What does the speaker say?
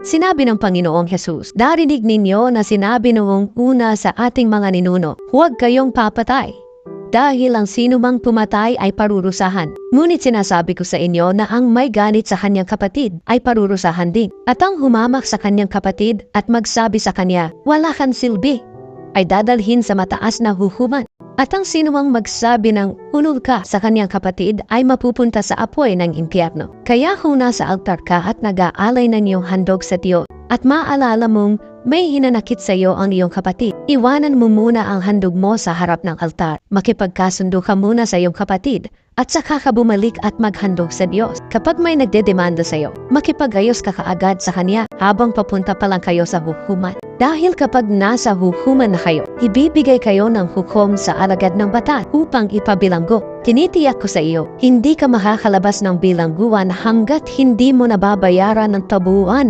Sinabi ng Panginoong Jesus, Darinig ninyo na sinabi noong una sa ating mga ninuno, huwag kayong papatay. Dahil ang sinumang pumatay ay parurusahan. Ngunit sinasabi ko sa inyo na ang may ganit sa kanyang kapatid ay parurusahan din. At ang humamak sa kanyang kapatid at magsabi sa kanya, wala kang silbi, ay dadalhin sa mataas na hukuman. At ang sinumang magsabi ng ulul ka sa kanyang kapatid ay mapupunta sa apoy ng impyerno. Kaya kung nasa altar ka at nag-aalay ng iyong handog sa Diyos at maalala mong may hinanakit sa iyo ang iyong kapatid, iwanan mo muna ang handog mo sa harap ng altar. Makipagkasundo ka muna sa iyong kapatid at saka ka bumalik at maghandog sa Diyos. Kapag may nagdedemanda sa iyo, makipagayos ka kaagad sa Kanya habang papunta pa lang kayo sa hukuman. Dahil kapag nasa hukuman na kayo, ibibigay kayo ng hukom sa alagad ng batas upang ipabilanggo. Tinitiyak ko sa iyo, hindi ka makakalabas ng bilangguan hanggat hindi mo nababayaran ng tabuan